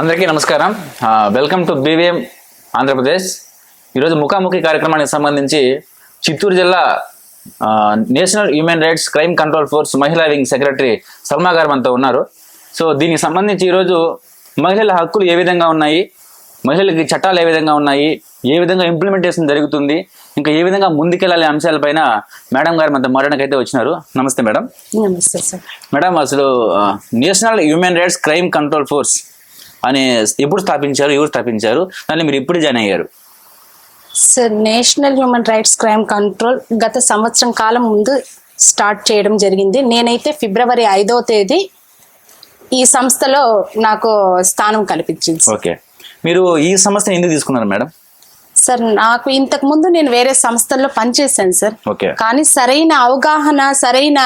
అందరికీ నమస్కారం. Welcome to BVM Andhra Pradesh. ఈరోజు ముఖాముఖి కార్యక్రమానికి సంబంధించి చిత్తూరు జిల్లా national human rights crime control force మహిళా వింగ్ సెక్రటరీ సల్మా గారు మనతో ఉన్నారు. సో దీనికి సంబంధించి ఈరోజు మహిళల హక్కులు ఏ విధంగా ఉన్నాయి మహిళలకి చట్టాలు ఏ విధంగా ఉన్నాయి ఏ విధంగా ఇంప్లిమెంటేషన్ జరుగుతుంది ఇంకా ఏ విధంగా ముందుకెళ్ళాలి అంశాలపైన మేడం గారు మనతో మాట్లాడడానికి అయితే వచ్చినారు. నమస్తే మేడం. నమస్తే సార్. మేడం అసలు national human rights crime control force అనే ఎప్పుడు స్థాపించారు ఎవరు స్థాపించారు దాన్ని మీరు ఎప్పుడు జాయిన్ అయ్యారు? Sir national human rights crime control గత సంవత్సరం కాలం ముందు స్టార్ట్ చేయడం జరిగింది. నేనైతే ఫిబ్రవరి ఐదవ తేదీ ఈ సంస్థలో నాకు స్థానం కల్పించింది. ఓకే. మీరు ఈ సంస్థను ఎందుకు తీసుకున్నారు మేడం? సార్ నాకు ఇంతకు ముందు నేను వేరే సంస్థల్లో పనిచేశాను సార్. ఓకే. కానీ సరైన అవగాహన సరైన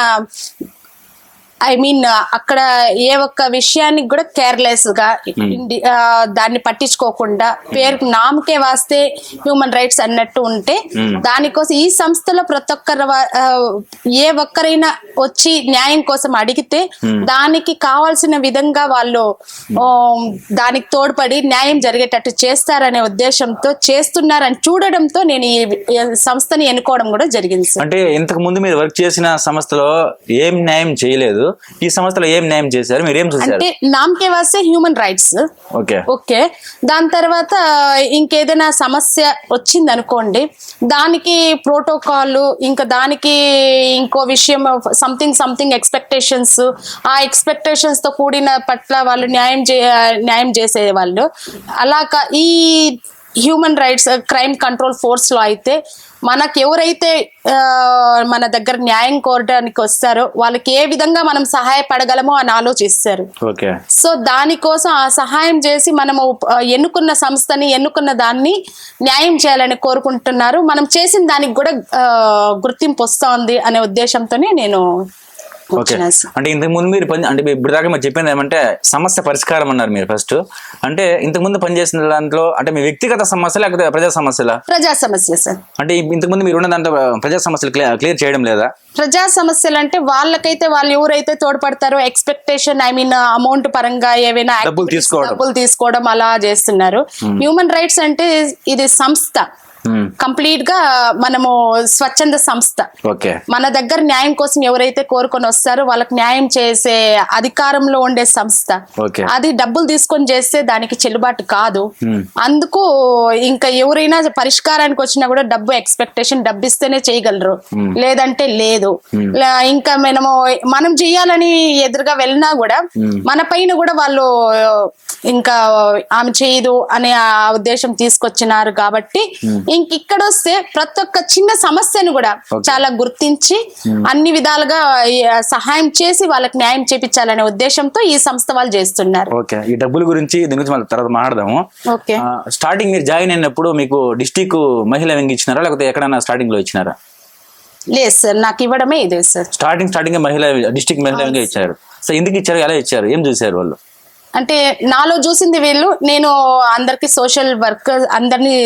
ఐ మీన్ అక్కడ ఏ ఒక్క విషయానికి కూడా కేర్లెస్గా ఇండి- ఆ, దాన్ని పట్టించుకోకుండా పేరు నామకే వాస్తే హ్యూమన్ రైట్స్ అన్నట్టు ఉంటే దానికోసం ఈ సంస్థలో ప్రతి ఒక్కరు ఆ, ఏ ఒక్కరైనా వచ్చి న్యాయం కోసం అడిగితే దానికి కావాల్సిన విధంగా వాళ్ళు ఆ, దానికి తోడ్పడి న్యాయం జరిగేటట్టు చేస్తారనే ఉద్దేశంతో చేస్తున్నారని చూడడంతో నేను ఈ సంస్థని ఎన్నుకోవడం కూడా జరిగింది అంటే ఇంతకు ముందు మీరు వర్క్ చేసిన సంస్థలో ఏం న్యాయం చేయలేదు. ఈ సంస్థలో ఏం న్యాయం చేశారు? మీరు ఏం చూసారు అంటే నామకే వాస్తే హ్యూమన్ రైట్స్ ఓకే. ఓకే. దాని తర్వాత ఇంకేదైనా సమస్య వచ్చింది అనుకోండి దానికి ప్రోటోకాల్ ఇంకా దానికి ఇంకో విషయం సంథింగ్ సంథింగ్ ఎక్స్పెక్టేషన్స్ ఆ ఎక్స్పెక్టేషన్స్తో కూడిన పట్ల వాళ్ళు న్యాయం చే న్యాయం చేసే వాళ్ళు అలాగా ఈ హ్యూమన్ రైట్స్ క్రైమ్ కంట్రోల్ ఫోర్స్లో అయితే మనకు ఎవరైతే ఆ, మన దగ్గర న్యాయం కోరడానికి వస్తారో వాళ్ళకి ఏ విధంగా మనం సహాయపడగలమో అని ఆలోచిస్తారు. సో దానికోసం ఆ సహాయం చేసి మనము ఎన్నుకున్న సంస్థని ఎన్నుకున్న దాన్ని న్యాయం చేయాలని కోరుకుంటున్నారు. మనం చేసిన దానికి కూడా గుర్తింపు వస్తోంది అనే ఉద్దేశంతోనే నేను సార్. అంటే ఇంతకు ముందు మీరు పని అంటే ఇప్పుడు దాకా మీరు చెప్పింది ఏమంటే సమస్య పరిష్కారం అన్నారు మీరు ఫస్ట్ అంటే ఇంతకు ముందు పనిచేసిన దాంట్లో అంటే మీ వ్యక్తిగత సమస్య లేకపోతే ప్రజా సమస్యల? ప్రజా సమస్య సార్. అంటే ఇంతకు ముందు మీరు ఉన్న దాంట్లో ప్రజా సమస్యలు క్లియర్ చేయడం లేదా? ప్రజా సమస్యలు అంటే వాళ్ళకైతే వాళ్ళు ఎవరైతే తోడ్పడతారో ఎక్స్పెక్టేషన్ ఐ మీన్ అమౌంట్ పరంగా ఏవైనా డబ్బులు activities, తీసుకోవడం. డబ్బులు తీసుకోవడం అలా చేస్తున్నారు. హ్యూమన్ రైట్స్ అంటే ఇది సంస్థ. కంప్లీట్గా మనము స్వచ్ఛంద సంస్థ. మన దగ్గర న్యాయం కోసం ఎవరైతే కోరుకొని వస్తారో వాళ్ళకి న్యాయం చేసే అధికారంలో ఉండే సంస్థ. అది డబ్బులు తీసుకొని చేస్తే దానికి చెల్లుబాటు కాదు. Hmm. అందుకు ఇంకా ఎవరైనా పరిష్కారానికి వచ్చినా కూడా డబ్బు ఎక్స్పెక్టేషన్ డబ్బు ఇస్తేనే చేయగలరు లేదంటే లేదు. ఇంకా మనము మనం చెయ్యాలని ఎదురుగా వెళ్ళినా కూడా మన పైన కూడా వాళ్ళు ఇంకా ఆమె చేయదు అనే ఆ ఉద్దేశం తీసుకొచ్చినారు కాబట్టి ఇంక ఇక్కడ వస్తే ప్రతి ఒక్క చిన్న సమస్యను కూడా చాలా గుర్తించి అన్ని విధాలుగా సహాయం చేసి వాళ్ళకి న్యాయం చేపించాలనే ఉద్దేశంతో ఈ సంస్థ వాళ్ళు చేస్తున్నారు. ఓకే. ఈ డబ్బుల గురించి దీని గురించి మళ్ళీ తర్వాత మాట్లాడదాము. ఓకే. స్టార్టింగ్ మీరు జాయిన్ అయినప్పుడు మీకు డిస్టిక్ మహిళా వింగ్ ఇచ్చినారా? లేకపోతే ఎక్కడైనా స్టార్టింగ్లో ఇచ్చినారా? లేదు సార్ నాకు ఇవ్వడమే ఇదే సార్. స్టార్టింగ్ స్టార్టింగ్ మహిళా డిస్టిక్ మహిళా వింగ్ ఇచ్చారు. సో ఎందుకు ఇచ్చారు? ఎలా ఇచ్చారు? ఏం చూసారు వాళ్ళు? అంటే నాలో చూసింది వీళ్ళు నేను అందరికి సోషల్ వర్క్ అందరినీ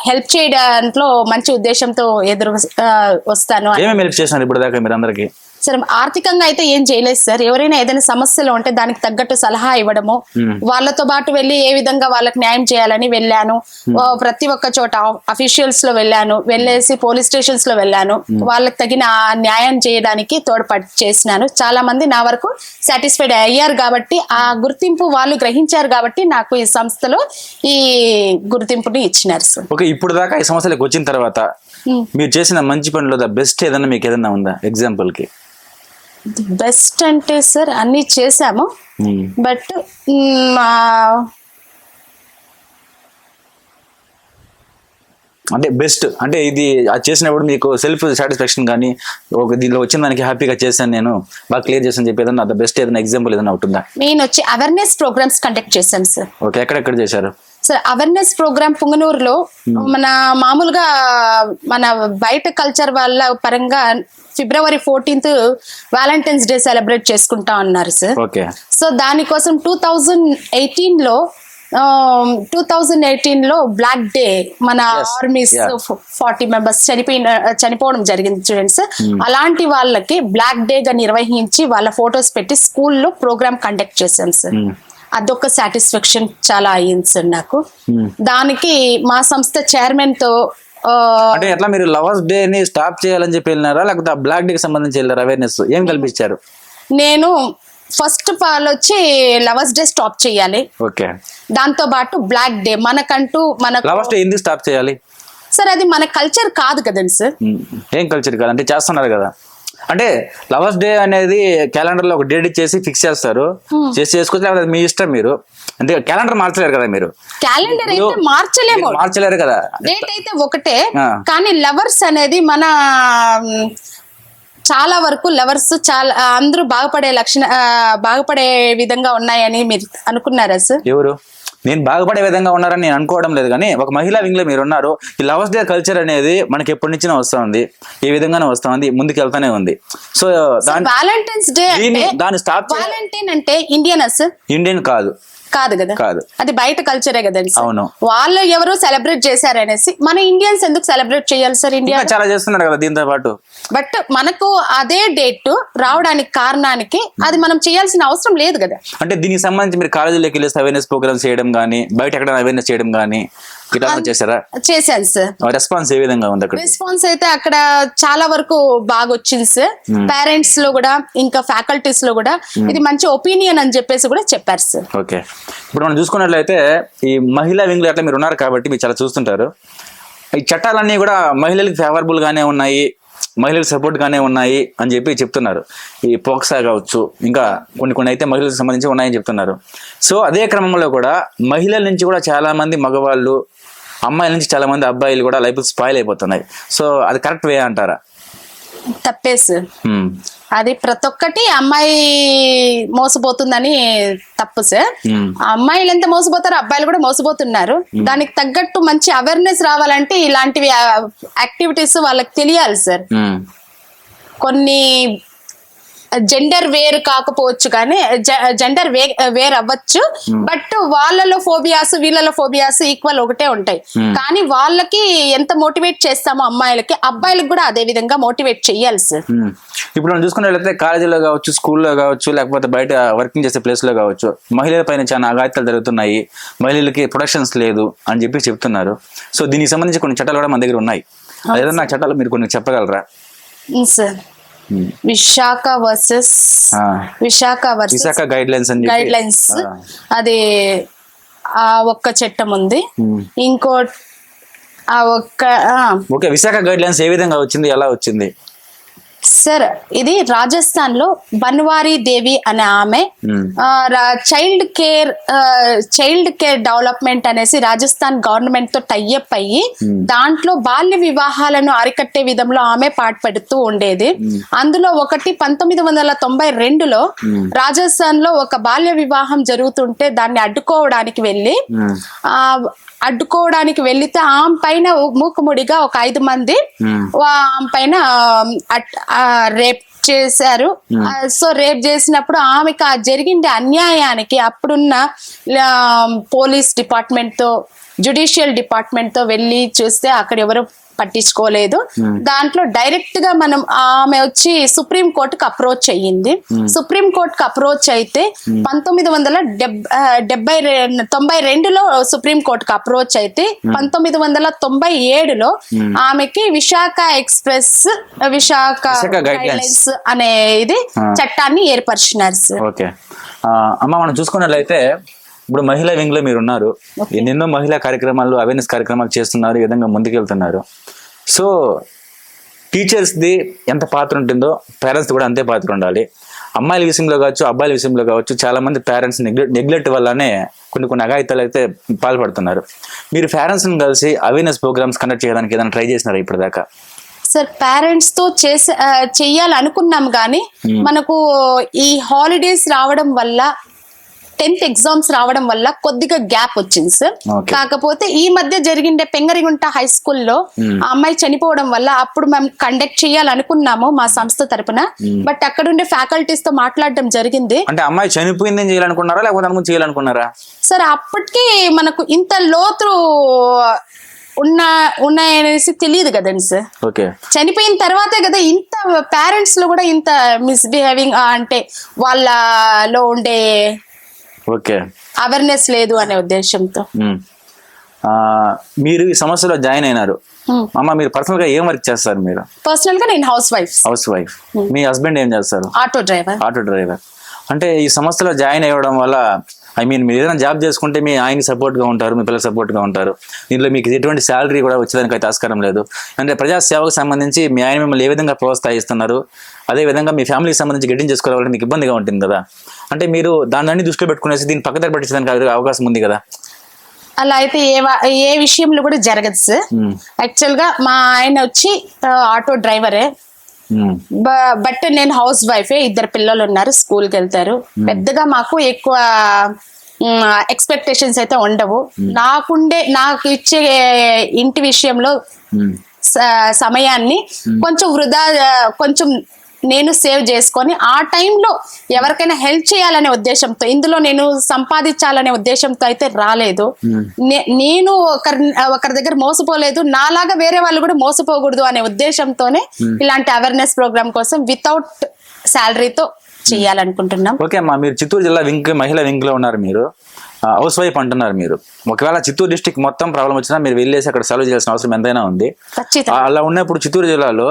హెల్ప్ చేయడంలో మంచి ఉద్దేశంతో ఎదురు వస్తాను. ఏమేమి హెల్ప్ చేసినారు ఇప్పుడు దాకా మీరు అందరికి సరే ఆర్థికంగా అయితే ఏం చేయలేదు సార్. ఎవరైనా ఏదైనా సమస్యలు ఉంటే దానికి తగ్గట్టు సలహా ఇవ్వడము. వాళ్ళతో పాటు వెళ్ళి ఏ విధంగా వాళ్ళకి న్యాయం చేయాలని వెళ్ళాను. ప్రతి ఒక్క చోట అఫీషియల్స్లో వెళ్ళాను. వెళ్ళేసి పోలీస్ స్టేషన్స్లో వెళ్ళాను. వాళ్ళకి తగిన న్యాయం చేయడానికి తోడ్పడి చేసినాను. చాలా మంది నా వరకు సాటిస్ఫైడ్ అయ్యారు కాబట్టి ఆ గుర్తింపు వాళ్ళు గ్రహించారు కాబట్టి నాకు ఈ సంస్థలో ఈ గుర్తింపుని ఇచ్చినారు సార్. ఓకే ఇప్పుడు దాకా ఈ సమస్యలకు వచ్చిన తర్వాత మీరు చేసిన మంచి పనిలో ద బెస్ట్ ఏదన్నా మీకు ఏదన్నా ఉందా? ఎగ్జాంపుల్కి. బెస్ట్ అంటే సార్ అన్ని చేశాము. మ్మ్. బట్ మ్, అంటే బెస్ట్ అంటే ఇది చేసినప్పుడు మీకు సెల్ఫ్ సాటిస్ఫాక్షన్ కానీ ఒక దీనిలో వచ్చిన దానికి హ్యాపీగా చేశాను నేను బాగా క్లియర్ చేశాను చెప్పి ఏదన్నా బెస్ట్ ఏదైనా ఎగ్జాంపుల్ ఏదైనా ఉంటుందా? మెయిన్ వచ్చి అవేర్నెస్ ప్రోగ్రామ్స్ కండక్ట్ చేశాం సార్. ఓకే ఎక్కడెక్కడ చేశారు? సార్ అవేర్నెస్ ప్రోగ్రామ్ పుంగనూరులో మన మామూలుగా మన బయట కల్చర్ వాళ్ళ పరంగా February fourteenth Valentine's day celebrate చేసుకుంటా ఉన్నారు సార్ సో దానికోసం టూ థౌజండ్ ఎయిటీన్లో టూ థౌజండ్ ఎయిటీన్లో బ్లాక్ డే మన ఆర్మీస్. ఫార్టీ మెంబర్స్ చనిపోయిన చనిపోవడం జరిగింది స్టూడెంట్స్ అలాంటి వాళ్ళకి బ్లాక్ డే గా నిర్వహించి వాళ్ళ ఫొటోస్ పెట్టి స్కూల్లో ప్రోగ్రామ్ కండక్ట్ చేశాం సార్. అదొక సాటిస్ఫాక్షన్ చాలా అయ్యింది సార్ నాకు. Hmm. దానికి మా సంస్థ చైర్మన్తో అంటే ఎట్లా మీరు లవర్స్ డే ని స్టాప్ చేయాలని చెప్పి వెళ్ళినారా? లేకపోతే బ్లాక్ డే కి సంబంధించి వెళ్ళారు అవేర్నెస్ ఏం కల్పించారు? నేను ఫస్ట్ ఆఫ్ ఆల్ వచ్చి లవర్స్ డే స్టాప్ చేయాలి. ఓకే. దాంతో పాటు బ్లాక్ డే మనకంటూ మనకు లవర్స్ డే ఎందుకు స్టాప్ చేయాలి? సార్ అది మన కల్చర్ కాదు కదండి సార్. ఉమ్, ఏం కల్చర్ కాదు? అంటే చేస్తున్నారు కదా. అంటే లవర్స్ డే అనేది క్యాలెండర్లో ఒక డేట్ ఇచ్చేసి ఫిక్స్ చేస్తారు. చేసి చేసుకుంటే లేకపోతే మీ ఇష్టం మీరు. అంటే క్యాలెండర్ మార్చలేరు కదా మీరు. క్యాలెండర్ అయితే మార్చలేము. మీరు మార్చలేరు కదా. డేట్ అయితే ఒకటే. కానీ లవర్స్ అనేది మన చాలా వరకు లవర్స్ చాలా అందరూ బాగుపడే లక్షణ బాగుపడే విధంగా ఉన్నాయని మీరు అనుకున్నారా సార్? ఎవరు? నేను బాగుపడే విధంగా ఉన్నారని నేను అనుకోవడం లేదు కానీ ఒక మహిళా వింగ్లో మీరు ఉన్నారు ఈ లవర్స్ డే కల్చర్ అనేది మనకి ఎప్పటి నుంచి వస్తా ఉంది. ఈ విధంగానే వస్తా ఉంది ముందుకు వెళ్తానే ఉంది. సో దాని వ్యాలంటైన్స్ డే దీన్ని దాన్ని స్టాప్ వ్యాలంటైన్ అంటే ఇండియన్ ఇండియన్ కాదు. కాదు కదా? కాదు. అది బయట కల్చరే కదండి సార్ అవును. వాళ్ళు ఎవరు సెలబ్రేట్ చేశారనేసి మన ఇండియన్స్ ఎందుకు సెలబ్రేట్ చేయాలి సార్ ఇండియా చాలా చేస్తున్నారు కదా దీంతో పాటు. బట్ మనకు అదే డేట్ రావడానికి కారణానికి అది మనం చేయాల్సిన అవసరం లేదు కదా. అంటే దీనికి సంబంధించి మీరు కాలేజీలోకి వెళ్ళేసి అవేర్నెస్ ప్రోగ్రామ్స్ చేయడం కానీ బయట ఎక్కడ అవేర్నెస్ చేయడం కానీ చేశారా? చేశాను సార్ రెస్పాన్స్ ఏ విధంగా ఉంది అక్కడ రెస్పాన్స్ అయితే అక్కడ చాలా వరకు బాగా వచ్చింది సార్ పేరెంట్స్లో కూడా ఇంకా ఫ్యాకల్టీస్లో కూడా ఇది మంచి ఒపీనియన్ అని చెప్పేసి కూడా చెప్పారు సార్ ఓకే. ఇప్పుడు మనం చూసుకున్నట్లయితే ఈ మహిళా వింగ్ అట్లా మీరు ఉన్నారు కాబట్టి మీరు చాలా చూస్తుంటారు. ఈ చట్టాలన్నీ కూడా మహిళలకు ఫేవరబుల్ గానే ఉన్నాయి. మహిళలకు సపోర్ట్ గానే ఉన్నాయి అని చెప్పి చెప్తున్నారు. ఈ పోక్సా కావచ్చు ఇంకా కొన్ని కొన్ని అయితే మహిళలకు సంబంధించి ఉన్నాయని చెప్తున్నారు. సో అదే క్రమంలో కూడా మహిళల నుంచి కూడా చాలా మంది మగవాళ్ళు అమ్మాయిల నుంచి చాలా మంది అబ్బాయిలు కూడా లైఫ్ స్పాయిల్ అయిపోతున్నాయి. సో అది కరెక్ట్ వే అంటారా? తప్పే సార్. హ్మ్. అది ప్రతి ఒక్కటి అమ్మాయి మోసపోతుందని తప్పు సార్. అమ్మాయిలు ఎంత మోసపోతారో అబ్బాయిలు కూడా మోసపోతున్నారు దానికి తగ్గట్టు మంచి అవేర్నెస్ రావాలంటే ఇలాంటివి యాక్టివిటీస్ వాళ్ళకి తెలియాలి సార్. కొన్ని జెండర్ వేరు కాకపోవచ్చు కానీ జెండర్ వే వేర్ అవ్వచ్చు బట్ వాళ్ళలో ఫోబియాస్ వీళ్ళలో ఫోబియాస్ ఈక్వల్ ఒకటే ఉంటాయి. కానీ వాళ్ళకి ఎంత మోటివేట్ చేస్తామో అమ్మాయిలకి అబ్బాయిలకు కూడా అదే విధంగా మోటివేట్ చెయ్యాలి సార్ మ్మ్. ఇప్పుడు మనం చూసుకున్నట్లయితే కాలేజీలో కావచ్చు స్కూల్లో కావచ్చు లేకపోతే బయట వర్కింగ్ చేసే ప్లేస్లో కావచ్చు మహిళల పైన చాలా అఘాత్యాలు జరుగుతున్నాయి. మహిళలకి ప్రొటెక్షన్స్ లేదు అని చెప్పి చెప్తున్నారు. సో దీనికి సంబంధించి కొన్ని చట్టాలు కూడా మన దగ్గర ఉన్నాయి. ఏదన్నా చట్టాలు మీరు కొన్ని చెప్పగలరా? Sir. Vishakha versus. Vishakha versus Vishakha guidelines guidelines. అది ఆ ఒక్క చట్టం ఉంది. ఇంకో ఆ ఒక్క ఓకే విశాఖ గైడ్ లైన్స్ ఏ విధంగా వచ్చింది ఎలా వచ్చింది సార్ ఇది రాజస్థాన్లో బన్వారీ దేవి అనే ఆమె. Child care child care development అనేసి రాజస్థాన్ గవర్నమెంట్తో టైఅప్ అయ్యి దాంట్లో బాల్య వివాహాలను అరికట్టే విధంలో ఆమె పాటుపడుతూ ఉండేది. అందులో ఒకటి పంతొమ్మిది వందల తొంభై రెండులో రాజస్థాన్లో ఒక బాల్య వివాహం జరుగుతుంటే దాన్ని అడ్డుకోవడానికి వెళ్ళి అడ్డుకోవడానికి వెళ్ళితే ఆమె పైన మూకుముడిగా ఒక ఐదు మంది ఆమె పైన రేప్ చేశారు. ఆ, సో రేప్ చేసినప్పుడు ఆమెకు ఆ జరిగిన అన్యాయానికి అప్పుడున్న పోలీస్ డిపార్ట్మెంట్తో జుడిషియల్ డిపార్ట్మెంట్తో వెళ్ళి చూస్తే అక్కడ ఎవరు పట్టించుకోలేదు. దాంట్లో డైరెక్ట్గా మనం ఆమె వచ్చి సుప్రీం కోర్టుకు అప్రోచ్ అయ్యింది. సుప్రీం కోర్టుకు అప్రోచ్ అయితే పంతొమ్మిది వందల డెబ్బై తొంభై రెండులో సుప్రీం కోర్టుకు అప్రోచ్ అయితే పంతొమ్మిది వందల తొంభై ఏడులో ఆమెకి విశాఖ ఎక్స్ప్రెస్ విశాఖ. గైడ్లైన్స్ అనే ఇది చట్టాన్ని ఏర్పరిచినారు అమ్మ మనం చూసుకున్నట్లయితే ఇప్పుడు మహిళా వింగ్లో మీరు ఉన్నారు ఎన్నెన్నో మహిళా కార్యక్రమాలు అవేర్నెస్ కార్యక్రమాలు చేస్తున్నారు ఈ విధంగా ముందుకెళ్తున్నారు. సో టీచర్స్ ది ఎంత పాత్ర ఉంటుందో పేరెంట్స్ కూడా అంతే పాత్ర ఉండాలి. అమ్మాయిల విషయంలో కావచ్చు అబ్బాయిల విషయంలో కావచ్చు చాలా మంది పేరెంట్స్ నెగ్లెక్ట్ వల్లనే కొన్ని కొన్ని అఘాయితాలు అయితే పాల్పడుతున్నారు. మీరు పేరెంట్స్ కలిసి అవేర్నెస్ ప్రోగ్రామ్స్ కండక్ట్ చేయడానికి ఏదైనా ట్రై చేసినారా ఇప్పటిదాకా? సార్ పేరెంట్స్తో చేసే చెయ్యాలనుకున్నాం కానీ మనకు ఈ హాలిడేస్ రావడం వల్ల టెన్త్ ఎగ్జామ్స్ రావడం వల్ల కొద్దిగా గ్యాప్ వచ్చింది సార్. కాకపోతే ఈ మధ్య జరిగిండే పెంగరిగుంట హై స్కూల్లో ఆ అమ్మాయి చనిపోవడం వల్ల అప్పుడు మేము కండక్ట్ చేయాలనుకున్నాము మా సంస్థ తరపున. బట్ అక్కడుండే ఫ్యాకల్టీస్తో మాట్లాడడం జరిగింది. అంటే అమ్మాయి చనిపోయిందని చేయాలనుకున్నారా? లేకపోతే చేయాలనుకున్నారా? సార్ అప్పటికి మనకు ఇంత లోతు ఉన్న ఉన్నాయనేసి తెలియదు కదండి సార్. ఓకే. చనిపోయిన తర్వాతే కదా ఇంత పేరెంట్స్లో కూడా ఇంత మిస్బిహేవింగ్ అంటే వాళ్ళలో ఉండే ఓకే. అవేర్నెస్ లేదు అనే ఉద్దేశంతో. మీరు ఈ సంస్థలో జాయిన్ అయినారు. అమ్మ మీరు పర్సనల్గా ఏం వర్క్ చేస్తారు మీరు? పర్సనల్గా నేను హౌస్ వైఫ్ హౌస్ వైఫ్ మీ హస్బెండ్ ఏం చేస్తారు? ఆటో డ్రైవర్ ఆటో డ్రైవర్ అంటే ఈ సంస్థలో జాయిన్ అవ్వడం వల్ల ఐ మీన్ మీరు ఏదైనా జాబ్ చేసుకుంటే మీ ఆయనకి సపోర్ట్గా ఉంటారు మీ పిల్లలు సపోర్ట్గా ఉంటారు. దీంట్లో మీకు ఎటువంటి శాలరీ కూడా వచ్చేదానికి అయితే ఆస్కారం లేదు. అంటే ప్రజా సేవకు సంబంధించి మీ ఆయన మిమ్మల్ని ఏ విధంగా ప్రోత్సహిస్తున్నారు? అదే విధంగా మీ ఫ్యామిలీకి సంబంధించి గెటింగ్ చేసుకోవాలంటే మీకు ఇబ్బందిగా ఉంటుంది కదా. అంటే మీరు దాన్ని అన్ని దృష్టిలో పెట్టుకునేసి దీన్ని పక్కన పెట్టించడానికి అవకాశం ఉంది కదా? అలా అయితే ఏ ఏ విషయంలో కూడా జరగదు సార్. యాక్చువల్గా మా ఆయన వచ్చి ఆటో డ్రైవరే. బట్ నేను హౌస్ వైఫే ఇద్దరు పిల్లలు ఉన్నారు స్కూల్కి వెళ్తారు. పెద్దగా మాకు ఎక్కువ ఎక్స్పెక్టేషన్స్ అయితే ఉండవు. నాకుండే నాకు ఇచ్చే ఇంటి విషయంలో సమయాన్ని కొంచెం వృధా కొంచెం నేను సేవ్ చేసుకొని ఆ టైంలో ఎవరికైనా హెల్ప్ చేయాలనే ఉద్దేశంతో ఇందులో నేను సంపాదించాలనే ఉద్దేశంతో అయితే రాలేదు. నే- నేను ఒకరి ఒకరి దగ్గర మోసపోలేదు నాలాగా వేరే వాళ్ళు కూడా మోసపోకూడదు అనే ఉద్దేశంతోనే ఇలాంటి అవేర్నెస్ ప్రోగ్రామ్ కోసం వితౌట్ శాలరీతో చేయాలనుకుంటున్నాం. ఓకే అమ్మా మీరు చిత్తూరు జిల్లా వింగ్ మహిళా వింగ్లో ఉన్నారు మీరు. హౌస్ వైఫ్ అంటున్నారు మీరు. ఒకవేళ చిత్తూరు డిస్టిక్ మొత్తం ప్రాబ్లం వచ్చినా మీరు వెళ్ళేసి అక్కడ సాల్వ్ చేయాల్సిన అవసరం ఎంతైనా ఉంది. అలా ఉన్నప్పుడు చిత్తూరు జిల్లాలో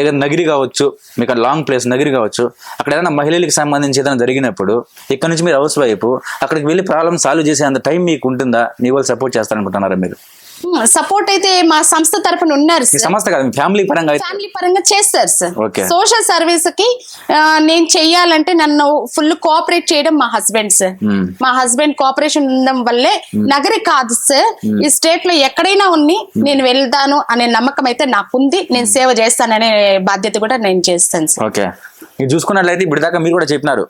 ఏదైనా నగిరి కావచ్చు మీకు లాంగ్ ప్లేస్ నగిరి కావచ్చు అక్కడ ఏదైనా మహిళలకు సంబంధించి ఏదైనా జరిగినప్పుడు ఇక్కడ నుంచి మీరు హౌస్ వైపు అక్కడికి వెళ్ళి ప్రాబ్లం సాల్వ్ చేసే అంత టైం మీకు ఉంటుందా? మీ వాళ్ళు సపోర్ట్ చేస్తారనుకుంటున్నారా మీరు? సపోర్ట్ అయితే మా సంస్థ తరపున ఉన్నారు సంస్థ కాదు ఫ్యామిలీ పరంగా ఫ్యామిలీ పరంగా చేస్తారు సార్. సోషల్ సర్వీస్కి నేను చెయ్యాలంటే నన్ను ఫుల్ కోఆపరేట్ చేయడం మా హస్బెండ్ సార్. మా హస్బెండ్ కోఆపరేషన్ ఉండడం వల్లే నగరి కాదు సార్ ఈ స్టేట్లో ఎక్కడైనా ఉన్ని నేను వెళ్తాను అనే నమ్మకం అయితే నాకుంది. నేను సేవ చేస్తాననే బాధ్యత కూడా నేను చేస్తాను సార్ ఓకే చూసుకున్నట్లయితే ఇప్పుడు దాకా మీరు కూడా చెప్పినారు.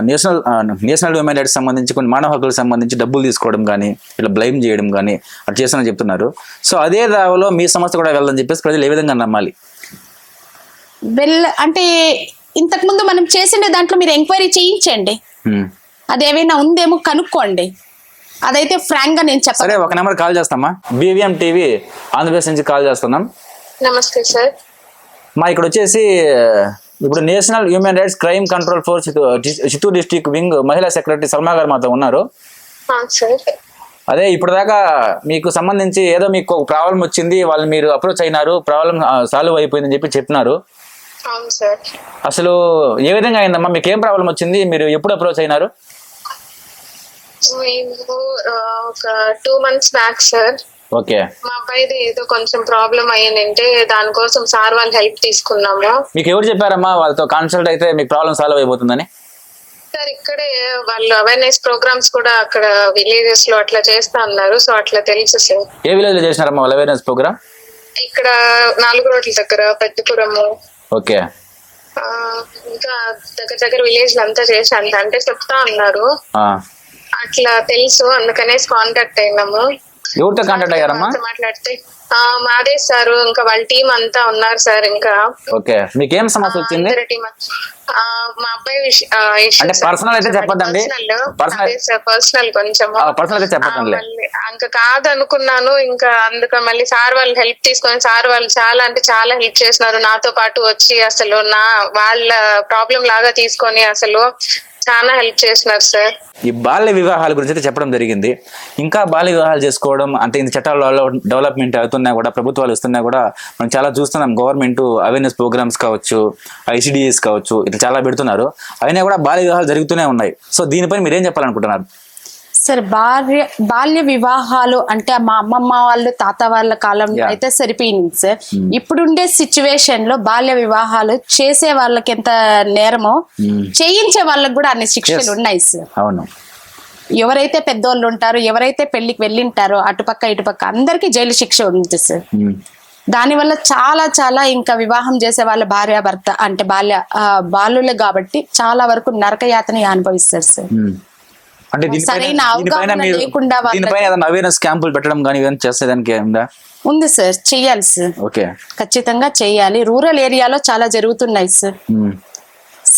నేషనల్ ఆ, నేషనల్ హ్యూమన్ రైట్స్ సంబంధించి కొన్ని మానవ హక్కులకు సంబంధించి డబ్బులు తీసుకోవడం కానీ ఇట్లా బ్లైమ్ చేయడం కానీ అట్లా చేస్తానని చెప్తున్నారు. సో అదే దావలో మీ సంస్థ కూడా వెళ్ళదని చెప్పేసి ప్రజలు ఏ విధంగా నమ్మాలి? వెల్ అంటే ఇంతకు ముందు మనం చేసిన దాంట్లో మీరు ఎంక్వైరీ చేయించండి. అదేమైనా ఉందేమో కనుక్కోండి. అదైతే ఫ్రాంక్గా నేను సరే చెప్పను ఒక నెంబర్ కాల్ చేస్తామా? బీవీఎం టీవీ ఆంధ్రప్రదేశ్ నుంచి కాల్ చేస్తున్నాం. నమస్తే సార్. మా ఇక్కడ వచ్చేసి ఇప్పుడు national human rights crime control force Chittoor district wing మహిళా సెక్రటరీ సల్మా గారు మాతో ఉన్నారు. అదే ఇప్పుడు దాకా మీకు సంబంధించి ఏదో మీకు ఒక ప్రాబ్లం వచ్చింది వాళ్ళు మీరు అప్రోచ్ అయినారు ప్రాబ్లం సాల్వ్ అయిపోయిందని చెప్పి చెప్పినారు. అసలు ఏ విధంగా అయిందమ్మా? మీకు ఏం ప్రాబ్లం వచ్చింది? మీరు ఎప్పుడు అప్రోచ్ అయినారు? మేము ఒక two months back sir. Okay. మా అబ్బాయిది ఏదో కొంచెం ప్రాబ్లం అయ్యిందంటే దానికోసం సార్ వాళ్ళు హెల్ప్ తీసుకున్నాము. మీకు ఎవరు చెప్పారమ్మా? వాళ్ళతో కన్సల్ట్ అయితే మీకు ప్రాబ్లం సాల్వ్ అయిపోతుందని. సార్ ఇక్కడే వాళ్ళు అవేర్నెస్ ప్రోగ్రామ్స్ కూడా అక్కడ విలేజెస్లో అట్లా చేస్తా అన్నారు. సో అట్లా తెలుసు సార్. ఏ విలేజ్లో చేసినారమ్మా వాళ్ళ అవేర్నెస్ ప్రోగ్రామ్ ఇక్కడ నాలుగు రోడ్ల దగ్గర పెద్దపురము. ఓకే. ఆ, ఇంకా దగ్గర దగ్గర విలేజ్ అంతా చేశాను. అంటే చెప్తా అన్నారు. ఆ. అట్లా తెలుసు. అందుకనేసి కాంటాక్ట్ అయినాము. ఎవరితో కాంటాక్ట్ అయ్యారమ్మా? మాట్లాడితే మాదే సార్ ఇంకా వాళ్ళ టీం అంతా ఉన్నారు సార్ ఇంకా. ఓకే. మీకు ఏం సమస్య వచ్చింది? మా అబ్బాయి అంటే personal అయితే అదే సార్ పర్సనల్ కొంచెం పర్సనల్గా చెప్పకండి ఇంకా కాదనుకున్నాను ఇంకా అందుకని మళ్ళీ సార్ వాళ్ళు హెల్ప్ తీసుకొని సార్ వాళ్ళు చాలా అంటే చాలా హెల్ప్ చేసినారు. నాతో పాటు వచ్చి అసలు నా వాళ్ళ ప్రాబ్లం లాగా తీసుకొని అసలు చాలా హెల్ప్ చేసినారు సార్ ఈ బాల్య వివాహాల గురించి అయితే చెప్పడం జరిగింది. ఇంకా బాల్య వివాహాలు చేసుకోవడం అంటే ఇంత చట్టాలలో డెవలప్మెంట్ అవుతున్నా కూడా ప్రభుత్వాలు వస్తున్నా కూడా మనం చాలా చూస్తున్నాం. గవర్నమెంట్ అవేర్నెస్ ప్రోగ్రామ్స్ కావచ్చు ఐసిడిఎస్ కావచ్చు ఇట్లా చాలా పెడుతున్నారు. అయినా కూడా బాల్య వివాహాలు జరుగుతూనే ఉన్నాయి. సో దీనిపై మీరు ఏం చెప్పాలనుకుంటున్నారు? సార్ బాల్య బాల్య వివాహాలు అంటే మా అమ్మమ్మ వాళ్ళు తాత వాళ్ళ కాలం Yeah. అయితే సరిపోయింది సార్ ఇప్పుడుండే సిచ్యువేషన్లో బాల్య వివాహాలు చేసే వాళ్ళకి ఎంత నేరమో చేయించే వాళ్ళకి కూడా అన్ని శిక్షలు. ఉన్నాయి సార్ అవును ఎవరైతే పెద్దోళ్ళు ఉంటారో ఎవరైతే పెళ్ళికి వెళ్ళింటారో అటుపక్క ఇటుపక్క అందరికీ జైలు శిక్ష ఉంది సార్ ఉమ్. దానివల్ల చాలా చాలా ఇంకా వివాహం చేసే వాళ్ళ భార్య భర్త అంటే బాల్య బాలులే కాబట్టి చాలా వరకు నరకయాతని అనుభవిస్తారు సార్. అంటే దీనిపైన సరైన అవగాహన లేకుండా దీనిపైన ఏదైనా అవేర్నెస్ క్యాంపులు పెట్టడం కానీ ఏదైనా చేసేదానికి ఉందా ఉంది సార్ చెయ్యాలి సార్ ఓకే. ఖచ్చితంగా చేయాలి. రూరల్ ఏరియాలో చాలా జరుగుతున్నాయి సార్.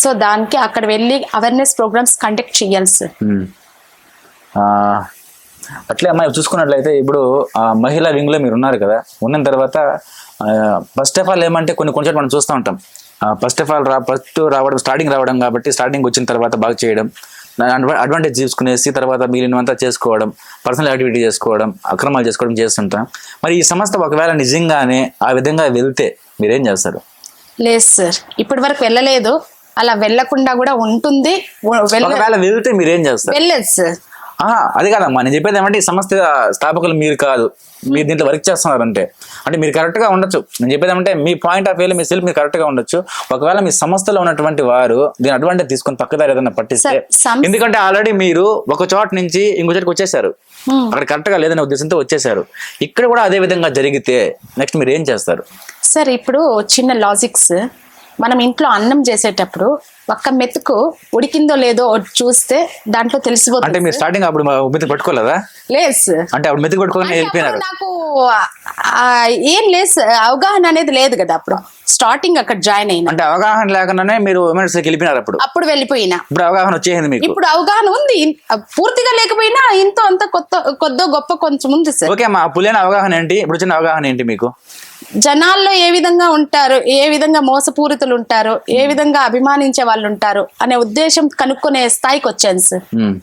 సో దానికి అక్కడ వెళ్ళి అవేర్నెస్ ప్రోగ్రామ్స్ కండక్ట్ చేయాలి సార్ అట్లే అమ్మాయి చూసుకున్నట్లయితే ఇప్పుడు మహిళా వింగ్లో మీరు ఉన్నారు కదా. ఉన్న తర్వాత ఫస్ట్ ఆఫ్ ఆల్ ఏమంటే కొన్ని కొంచెం మనం చూస్తూ ఉంటాం. ఫస్ట్ ఆఫ్ ఆల్ రా ఫస్ట్ రావడం స్టార్టింగ్ రావడం కాబట్టి స్టార్టింగ్ వచ్చిన తర్వాత బాగా చేయడం. అడ్వాంటేజ్ తీసుకునేసి తర్వాత మిగిలినవంతా చేసుకోవడం పర్సనల్ యాక్టివిటీ చేసుకోవడం అక్రమాలు చేసుకోవడం చేస్తుంటాం. మరి ఈ సంస్థ ఒకవేళ నిజంగానే ఆ విధంగా వెళ్తే మీరేం చేస్తారు? లేదు సార్ ఇప్పటి వరకు వెళ్ళలేదు. అలా వెళ్ళకుండా కూడా ఉంటుంది. ఒకవేళ వెళ్తే మీరేం చేస్తారు? వెళ్ళలేదు సార్. అది కాదమ్మా నేను చెప్పేది ఏమంటే ఈ సంస్థ స్థాపకులు మీరు కాదు. మీరు దీంట్లో వర్క్ చేస్తున్నారంటే. అంటే మీరు కరెక్ట్గా ఉండొచ్చు. నేను చెప్పేది ఏమంటే మీ పాయింట్ ఆఫ్ వ్యూలో మీ సెల్ఫ్ మీరు కరెక్ట్గా ఉండొచ్చు. ఒకవేళ మీ సంస్థలో ఉన్నటువంటి వారు దీని అడ్వాంటేజ్ తీసుకొని పక్కదారి ఏదైనా పట్టిస్తే ఎందుకంటే ఆల్రెడీ మీరు ఒక చోట నుంచి ఇంకో చోటకి వచ్చేసారు. అక్కడ కరెక్ట్గా లేదనే ఉద్దేశంతో వచ్చేసారు ఇక్కడ కూడా అదే విధంగా జరిగితే నెక్స్ట్ మీరు ఏం చేస్తారు? సార్ ఇప్పుడు చిన్న లాజిక్స్ మనం ఇంట్లో అన్నం చేసేటప్పుడు ఒక్క మెతుకు ఉడికిందో లేదో చూస్తే దాంట్లో అంటే తెలిసిపోతుంది మీరు స్టార్టింగ్ అప్పుడు మా మెతుకు పట్టుకోలేదా? అంటే అప్పుడు మెతుకు పట్టుకొని అంటే వెళ్ళిపోయినారు. అప్పుడు నాకు ఏం లేదు అవగాహన అనేది లేదు కదా అప్పుడు. స్టార్టింగ్ అక్కడ జాయిన్ అయినా. అంటే అవగాహన లేకుండానే మీరు వెళ్ళిపోయినారు అప్పుడు. అప్పుడు వెళ్ళిపోయినా. ఇప్పుడు అవగాహన వచ్చేసింది మీకు. ఇప్పుడు అవగాహన ఉంది. పూర్తిగా లేకపోయినా ఇంత అంత కొత్త కొద్దో గొప్ప కొంచెం ఉంది సార్. ఓకే అమ్మా పులిన అవగాహన ఏంటి? ఇప్పుడు వచ్చిన అవగాహన ఏంటి మీకు? జనాల్లో ఏ విధంగా ఉంటారు ఏ విధంగా మోసపూరితులు ఉంటారు ఏ విధంగా అభిమానించే వాళ్ళు ఉంటారు అనే ఉద్దేశం కనుక్కునే స్థాయికి వచ్చాను సార్ ఉమ్.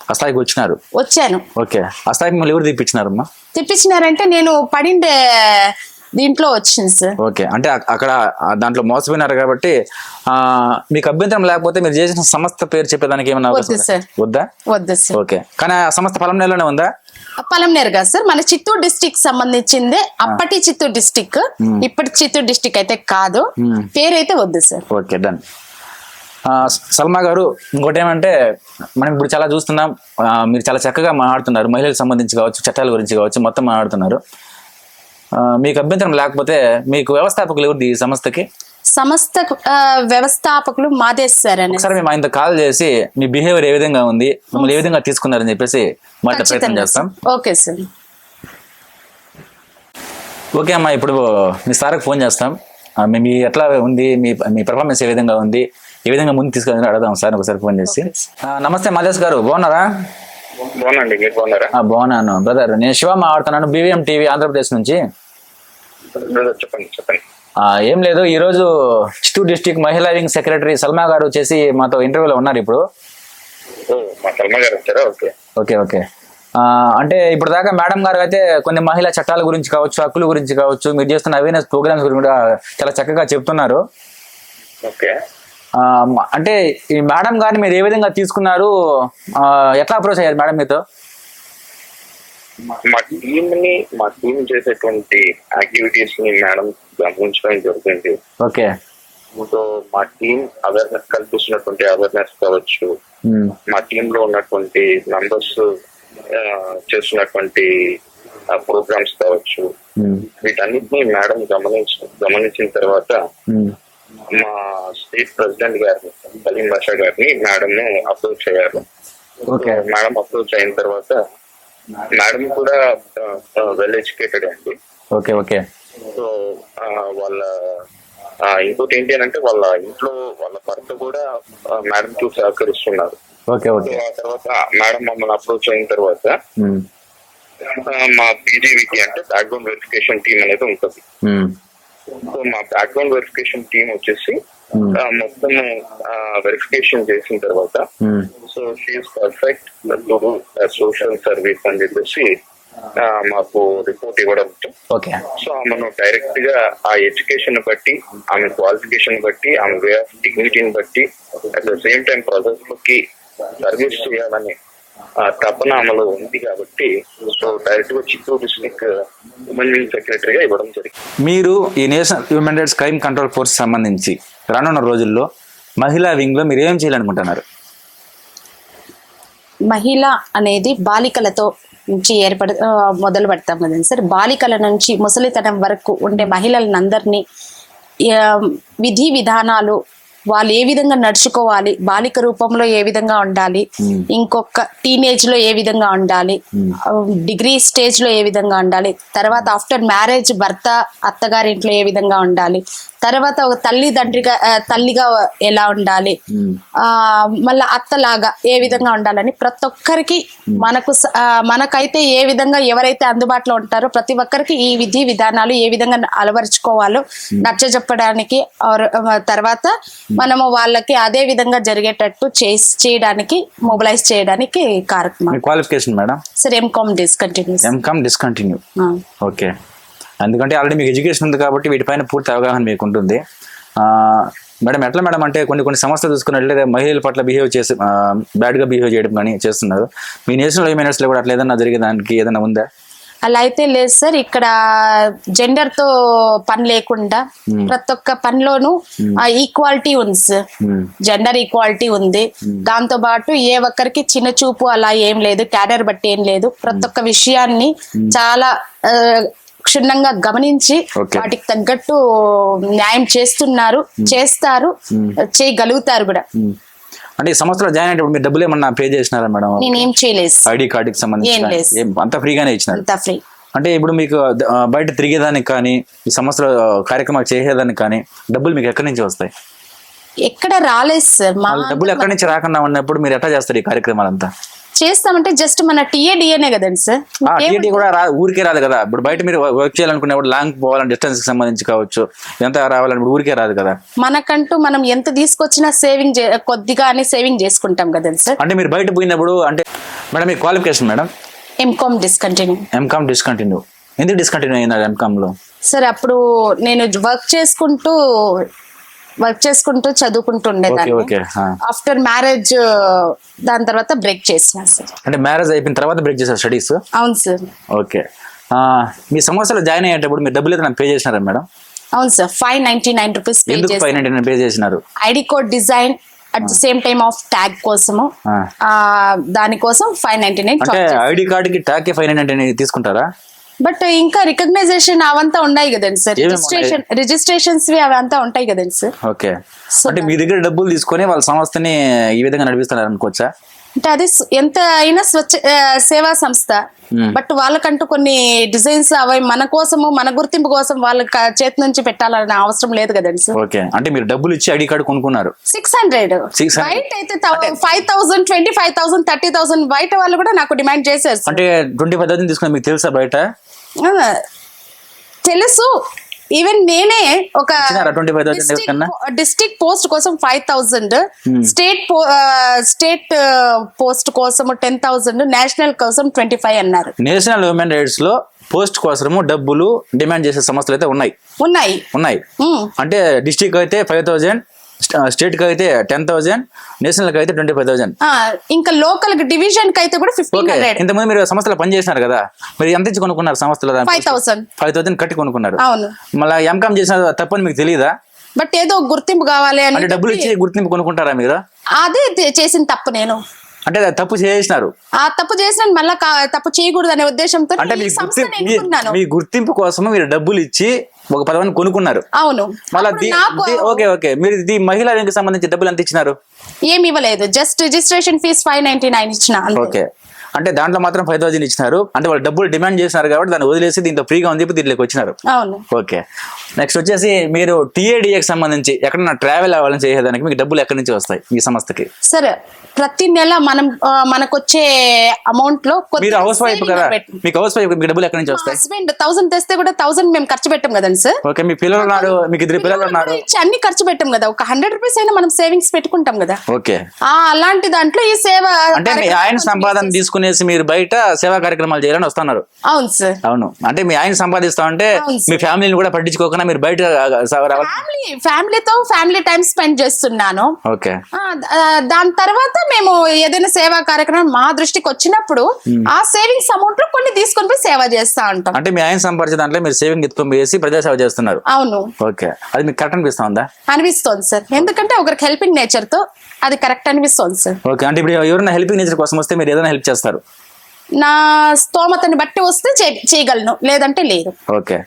ఆ స్థాయికి వచ్చినారు? వచ్చాను. ఓకే. ఆ స్థాయికి మళ్ళీ ఎవరు తెప్పించినారమ్మా? తెప్పించినారంటే నేను పడిండే దీంట్లో వచ్చింది సార్ ఓకే. అంటే అక్- అక్కడ దాంట్లో మోసపోయినారు కాబట్టి ఆ మీకు అభ్యంతరం లేకపోతే మీరు చేసిన సంస్థ పేరు చెప్పేదానికి ఏమన్నా వద్దు. వద్దా? వద్దు సార్ ఓకే. కానీ ఆ సంస్థ పొలం నెలలోనే ఉందా? పలంనేరు కాదు సార్. మన చిత్తూరు డిస్టిక్ సంబంధించిందే అప్పటి చిత్తూరు డిస్టిక్ ఇప్పటి చిత్తూరు డిస్టిక్ అయితే కాదు. పేరైతే వద్దు సార్. Okay done. సల్మా గారు ఇంకోటి ఏమంటే మనం ఇప్పుడు చాలా చూస్తున్నాం. మీరు చాలా చక్కగా మాట్లాడుతున్నారు. మహిళలకు సంబంధించి కావచ్చు చట్టాల గురించి కావచ్చు మొత్తం మాట్లాడుతున్నారు. మీకు అభ్యంతరం లేకపోతే మీకు వ్యవస్థాపకులు ఎవరు ఈ సంస్థకి? సంస్థ వ్యవస్థాపకులు మాదేశ్ సార్ అని ఒకసారి మేము ఆయనతో కాల్ చేసి మీ బిహేవియర్ ఏ విధంగా ఉంది మిమ్మల్ని ఏ విధంగా తీసుకున్నారని చెప్పేసి మాట ప్రయత్నం చేస్తాం. Okay sir. ఓకే అమ్మా ఇప్పుడు మీ సార్కి ఫోన్ చేస్తాం. మీ ఎట్లా ఉంది మీ మీ పర్ఫార్మెన్స్ ఏ విధంగా ఉంది ఏ విధంగా ముందు తీసుకెళ్ళి అడదాం సార్ ఒకసారి ఫోన్ చేసి. నమస్తే మాదేశ్ గారు బాగున్నారా? బాగున్నాండి మీరు బాగున్నారా? బాగున్నాను బ్రదర్. నేను శివ మాట్లాడుతున్నాను బీవీఎం టీవీ ఆంధ్రప్రదేశ్ నుంచి. చెప్పండి చెప్పండి. ఏం లేదు ఈ రోజు చిత్తూరు డిస్టిక్ మహిళా వింగ్ సెక్రటరీ సల్మా గారు వచ్చేసి మాతో ఇంటర్వ్యూలో ఉన్నారు ఇప్పుడు. ఓకే. ఓకే అంటే ఇప్పుడు దాకా మేడం గారు అయితే కొన్ని మహిళా చట్టాల గురించి కావచ్చు హక్కుల గురించి కావచ్చు మీరు చేస్తున్న అవేర్నెస్ ప్రోగ్రామ్స్ గురించి కూడా చాలా చక్కగా చెప్తున్నారు. అంటే ఈ మేడం గారిని మీరు ఏ విధంగా తీసుకున్నారు? ఎట్లా అప్రోచ్ అయ్యారు మేడం మీతో? మా టీమ్ని మా టీం చేసేటువంటి యాక్టివిటీస్ని మేడం గమనించడం జరుగుతుంది. ఓకే. సో మా టీం అవేర్నెస్ కల్పిస్తున్నటువంటి అవేర్నెస్ కావచ్చు. మా టీమ్లో ఉన్నటువంటి మెంబర్స్ చేస్తున్నటువంటి ప్రోగ్రామ్స్ కావచ్చు. వీటన్నిటిని మేడం గమనించ గమనించిన తర్వాత మా స్టేట్ ప్రెసిడెంట్ గారిని సలీం బాషా గారిని మేడం ను అప్రోచ్ అయ్యారు. ఓకే. మేడం అప్రోచ్ అయిన తర్వాత మేడం కూడా వెల్ ఎడ్యుకేటెడ్ అండి. Okay okay. సో వాళ్ళ ఇంకోటి ఏంటి అని అంటే వాళ్ళ ఇంట్లో వాళ్ళ భర్త కూడా మేడం కి సహకరిస్తున్నారు. Okay okay. ఆ తర్వాత మేడం మమ్మల్ని అప్రోచ్ అయిన తర్వాత మా పీజీవికి అంటే బ్యాక్గ్రౌండ్ వెరిఫికేషన్ టీం అనేది ఉంటుంది. సో మా బ్యాక్గ్రౌండ్ వెరిఫికేషన్ టీం వచ్చేసి మొత్తం వెరిఫికేషన్ చేసిన తర్వాత ఉమ్, so she's perfect social service అని చెప్పేసి మాకు రిపోర్ట్ ఇవ్వడం. సో ఆమెను డైరెక్ట్గా ఆ ఎడ్యుకేషన్ బట్టి ఆమె క్వాలిఫికేషన్ బట్టి ఆమె వే ఆఫ్ డిగ్నిటీని బట్టి అట్ ద సేమ్ టైం ప్రజలకి సర్వీస్ చేయాలని ఆ తపన ఆమెలో ఉంది కాబట్టి సో డైరెక్ట్గా చిత్తూరు డిస్ట్రిక్ట్ ఉమెన్ సెక్రటరీగా ఇవ్వడం జరిగింది. మీరు ఈ national human rights crime control force సంబంధించి రానున్న రోజుల్లో మహిళా వింగ్లో మీరు ఏం చేయాలనుకుంటున్నారు? మహిళ అనేది బాలికలతో నుంచి ఏర్పడ మొదలు పెడతాం కదండి సార్. బాలికల నుంచి ముసలితనం వరకు ఉండే ఆ, విధి విధానాలు వాళ్ళు ఏ విధంగా నడుచుకోవాలి బాలిక రూపంలో ఏ విధంగా ఉండాలి ఇంకొక టీనేజ్లో ఏ విధంగా ఉండాలి డిగ్రీ స్టేజ్లో ఏ విధంగా ఉండాలి తర్వాత ఆఫ్టర్ మ్యారేజ్ భర్త అత్తగారింట్లో ఏ విధంగా ఉండాలి తర్వాత ఒక తల్లిదండ్రిగా ఆ, తల్లిగా ఎలా ఉండాలి ఆ మళ్ళీ అత్తలాగా ఏ విధంగా ఉండాలని ప్రతి ఒక్కరికి మనకు మనకైతే ఏ విధంగా ఎవరైతే అందుబాటులో ఉంటారో ప్రతి ఒక్కరికి ఈ విధి విధానాలు ఏ విధంగా అలవరుచుకోవాలో నచ్చజెప్పడానికి or, ఆ, తర్వాత మనము వాళ్ళకి అదే విధంగా జరిగేటట్టు చేసి చేయడానికి మొబిలైజ్ చేయడానికి కార్యక్రమం qualification madam sir MCom discontinues MCom discontinue okay ఎందుకంటే ఆల్రెడీ మీకు ఎడ్యుకేషన్ ఉంది కాబట్టి వీటిపైన పూర్తి అవగాహన మీకు ఉంటుంది మేడం ఎట్లా మేడం అంటే కొన్ని కొన్ని సంస్థలు చూసుకున్నట్లయితే మహిళల పట్ల బిహేవ్ చేసి ఆ, bad గా బిహేవ్ చేయడం కానీ చేస్తున్నారు. మీ నేషనల్ హ్యూమన్ కూడా అట్లా ఏదైనా జరిగేదానికి ఏదైనా ఉందా? అలా అయితే లేదు సార్. ఇక్కడ జెండర్తో పని లేకుండా ప్రతి ఒక్క పనిలోనూ ఈక్వాలిటీ ఉంది సార్. Hmm. జెండర్ ఈక్వాలిటీ ఉంది. దాంతో పాటు ఏ ఒక్కరికి చిన్న చూపు అలా ఏం లేదు క్యాడర్ బట్టి ఏం లేదు. ప్రతి ఒక్క విషయాన్ని చాలా క్షుణ్ణంగా గమనించి. వాటికి తగ్గట్టు న్యాయం చేస్తున్నారు చేస్తారు చేయగలుగుతారు కూడా. అంటే ఈ సంస్థలో జాయిన్ అయినప్పుడు మీరు డబ్బులు ఏమన్నా పే చేసినారా మేడం? నేనేం చేయలేదు. సార్. ఐడి కార్డుకి ఏం సంబంధించి. ఏం అంతా ఫ్రీగానే ఇచ్చినారు? అంతా ఫ్రీ అంటే ఇప్పుడు మీకు బయట తిరిగేదానికి కానీ ఈ సంస్థలో కార్యక్రమాలు చేసేదానికి కానీ డబ్బులు మీకు ఎక్కడి నుంచి వస్తాయి? ఎక్కడ రాలేదు సార్. మా డబ్బులు ఎక్కడి నుంచి రాకుండా ఉన్నప్పుడు మీరు ఎట్లా చేస్తారు ఈ కార్యక్రమాలంతా? చేస్తామంటే జస్ట్ మన టీఏడిఏనే కదండి సార్? టీటీ కూడా ఊరికే రాదు కదా. ఇప్పుడు బయట మీరు వర్క్ చేయాలనుకున్నప్పుడు లాంగ్ పోవాలని డిస్టెన్స్కి సంబంధించి కావచ్చు ఎంత రావాలని ఊరికే రాదు కదా. మనకంటూ మనం ఎంత తీసుకొచ్చినా సేవింగ్ కొద్దిగా అని సేవింగ్ చేసుకుంటాం కదండి సార్. అంటే మీరు బయట పోయినప్పుడు అంటే మేడం మీ qualification madam? MCom discontinue MCom discontinue ఎందుకు డిస్కంటిన్యూ అయినారు ఎంకామ్లో? సార్ అప్పుడు నేను వర్క్ చేసుకుంటూ వర్క్ చేసుకుంటూ చదువుకుంటూ ఉండేదాన్ని ఆఫ్టర్ మ్యారేజ్ దాని తర్వాత బ్రేక్ చేసిన సార్. అంటే మ్యారేజ్ అయిపోయిన తర్వాత బ్రేక్ చేశారు స్టడీస్? అవును సార్. ఓకే. మీ సంస్థలో జాయిన్ అయ్యేటప్పుడు మీరు డబ్బులు అయితే పే చేసినారా మేడం? అవును sir five ninety nine rupees ఎందుకు ఫైవ్ నైన్టీ పే చేసినారు? ID code design at the same time of tag కోసము. దానికోసం ఫైవ్ నైన్టీ నైన్ ఐడి కార్డుకి ట్యాగ్ ఫైవ్ నైన్టీ తీసుకుంటారా? బట్ ఇంకా రికగ్నైజేషన్ అవంతా ఉన్నాయి కదండి సార్. రిజిస్ట్రేషన్ రిజిస్ట్రేషన్స్ అవంతా ఉంటాయి కదండి సార్. ఓకే. అంటే మీ దగ్గర డబ్బులు తీసుకొని వాళ్ళ సంస్థని ఈ విధంగా నడిపిస్తున్నారు అనుకోవచ్చా? అంటే అది ఎంత అయినా స్వచ్ఛ సేవా సంస్థ. బట్ వాళ్ళకంటూ కొన్ని డిజైన్స్ అవి మన కోసము మన గుర్తింపు కోసం వాళ్ళ చేతి నుంచి పెట్టాలనే అవసరం లేదు కదండి సార్? ఓకే. అంటే మీరు డబ్బులు ఇచ్చి ఐడి కార్డు కొనుక్కున్నారు. Six hundred. 600. బయట అయితే five thousand twenty five thousand thirty thousand బయట వాళ్ళు కూడా నాకు డిమాండ్ చేశారు. అంటే ట్వంటీ ఫైవ్ థౌసండ్ తీసుకుని మీకు తెలుసా బయట? తెలుసు. ఈవెన్ నేనే ఒక ఇచ్చినారా? 25,000 ఎవరికన్నా? డిస్ట్రిక్ట్ పోస్ట్ కోసం five thousand state state post కోసం టెన్ థౌసండ్ నేషనల్ కోసం ట్వంటీ ఫైవ్ అన్నారు. నేషనల్ హ్యూమన్ రైట్స్లో పోస్ట్ కోసము డబ్బులు డిమాండ్ చేసే సంస్థలు అయితే ఉన్నాయి. ఉన్నాయి. ఉన్నాయి. ఉమ్, అంటే డిస్టిక్ అయితే ఫైవ్ థౌజండ్ స్టేట్కి అయితే టెన్ థౌసండ్ నేషనల్కి అయితే ట్వంటీ ఫైవ్ థౌసండ్ ఇంకా లోకల్ డివిజన్కి అయితే కూడా ఫిఫ్టీన్ హండ్రెడ్. ఇంతకుముందు మీరు సంస్థలో పని చేసినారు కదా మీరు ఎంత ఇచ్చి కొనుక్కున్నారు సంస్థలో ఫైవ్ థౌసండ్ ఫైవ్ థౌసండ్ కట్టి కొనుక్కున్నారు. అవును. మళ్ళీ ఎంకామ్ చేసిన తప్పని మీకు తెలియదా బట్ ఏదో గుర్తింపు కావాలి అని డబ్బులు ఇచ్చి గుర్తింపు కొనుక్కుంటారా మీరు? అదే చేసిన తప్పు నేను. అంటే తప్పు చేసినారు. ఆ తప్పు చేసిన మళ్ళా తప్పు చేయకూడదు అనే ఉద్దేశంతో అంటే మీ గుర్తింపు మీ- గుర్తింపు కోసం మీరు డబ్బులు ఇచ్చి ఒక పది మంది కొనుక్కున్నారు. అవును. మళ్ళీ ఓకే ఓకే. మీరు ఇది మహిళా లింక్ సంబంధించి డబ్బులు ఎంత ఇచ్చినారు? ఏమి ఇవ్వలేదు just registration fees five ninety nine ఇచ్చిన. ఓకే. అంటే దాంట్లో మాత్రం ఫైవ్ థౌసండ్ ఇచ్చినారు. అంటే వాళ్ళు డబ్బులు డిమాండ్ చేసినారు కాబట్టి దాన్ని వదిలేసి దీంతో ఫ్రీగా ఉంది చెప్పి దీంట్లోకి వచ్చినారు. అవును. ఓకే. నెక్స్ట్ వచ్చేసి మీరు టీఏడిఏకి సంబంధించి ఎక్కడన్నా ట్రావెల్ అవ్వాలని చేసేదానికి మీకు డబ్బులు ఎక్కడి నుంచి వస్తాయి ఈ సంస్థకి? సరే ప్రతి నెల మనం ఆ, మనకు వచ్చే అమౌంట్లో మీరు హౌస్ వైఫ్ కదా? మీకు హౌస్ వైఫ్ మీకు డబ్బులు ఎక్కడి నుంచి వస్తాయి? హస్బెండ్ థౌసండ్ తెస్తే కూడా థౌసండ్ మేము ఖర్చు పెట్టాం కదండి సార్. ఓకే మీ పిల్లలు ఉన్నారు మీకు ఇద్దరు పిల్లలు ఉన్నారు. అన్ని ఖర్చు పెట్టాం కదా ఒక హండ్రెడ్ రూపీస్ అయినా మనం సేవింగ్స్ పెట్టుకుంటాం కదా. ఓకే. అలాంటి దాంట్లో ఈ సేవ అంటే మీ ఆయన సంపాదన తీసుకునేసి మీరు బయట సేవా కార్యక్రమాలు చేయాలని వస్తున్నారు. అవును సార్. అవును. అంటే మీ ఆయన సంపాదిస్తా ఉంటే. మీ ఫ్యామిలీని కూడా పట్టించుకోకుండా మీరు బయట ఫ్యామిలీ ఫ్యామిలీతో ఫ్యామిలీ టైం స్పెండ్ చేస్తున్నాను. ఓకే. దాని తర్వాత మేము ఏదైనా సేవా కార్యక్రమం మా దృష్టికి వచ్చినప్పుడు ఆ సేవింగ్స్ అమౌంట్లో కొన్ని తీసుకొని పోయి సేవ చేస్తా ఉంటాం. అంటే మీ ఆయన సంపాదించే దాంట్లో మీరు సేవింగ్ ఎత్తుకొని వేసి ప్రజాసేవ చేస్తున్నారు. అవును. ఓకే. అది మీకు కరెక్ట్ అనిపిస్తా ఉందా? అనిపిస్తోంది సార్. ఎందుకంటే ఒకరికి హెల్పింగ్ నేచర్తో అది కరెక్ట్ అనిపిస్తోంది సార్. ఓకే. అంటే ఇప్పుడు ఎవరైనా హెల్పింగ్ నేచర్ కోసం వస్తే మీరు ఏదైనా హెల్ప్ చేస్తారు? నా స్తోమతని బట్టి వస్తే చేయగలను. లేదంటే లేదు. ఓకే.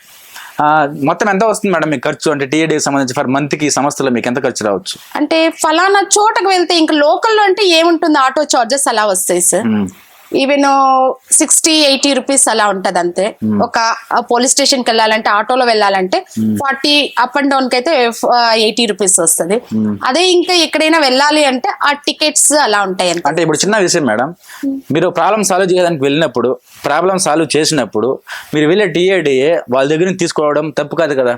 మొత్తం ఎంత వస్తుంది మేడం మీకు ఖర్చు? అంటే టీఏడీకి సంబంధించి ఫర్ మంత్కి సంస్థలో మీకు ఎంత ఖర్చు రావచ్చు? అంటే ఫలానా చోటకు వెళ్తే ఇంకా లోకల్లో అంటే ఏముంటుంది? ఆటో చార్జెస్ అలా వస్తాయి sir. Even sixty eighty rupees అలా ఉంటది అంతే ఒక పోలీస్ స్టేషన్కి వెళ్ళాలంటే ఆటోలో వెళ్ళాలంటే ఫార్టీ అప్ అండ్ డౌన్కి అయితే ఎయిటీ రూపీస్ వస్తుంది. అదే ఇంకా ఎక్కడైనా వెళ్ళాలి అంటే ఆ టికెట్స్ అలా ఉంటాయి అంటే ఇప్పుడు చిన్న విషయం మేడం. మీరు ప్రాబ్లం సాల్వ్ చేయడానికి వెళ్ళినప్పుడు ప్రాబ్లం సాల్వ్ చేసినప్పుడు మీరు వెళ్ళే టీఏడిఏ వాళ్ళ దగ్గర నుంచి తీసుకోవడం తప్పు కాదు కదా?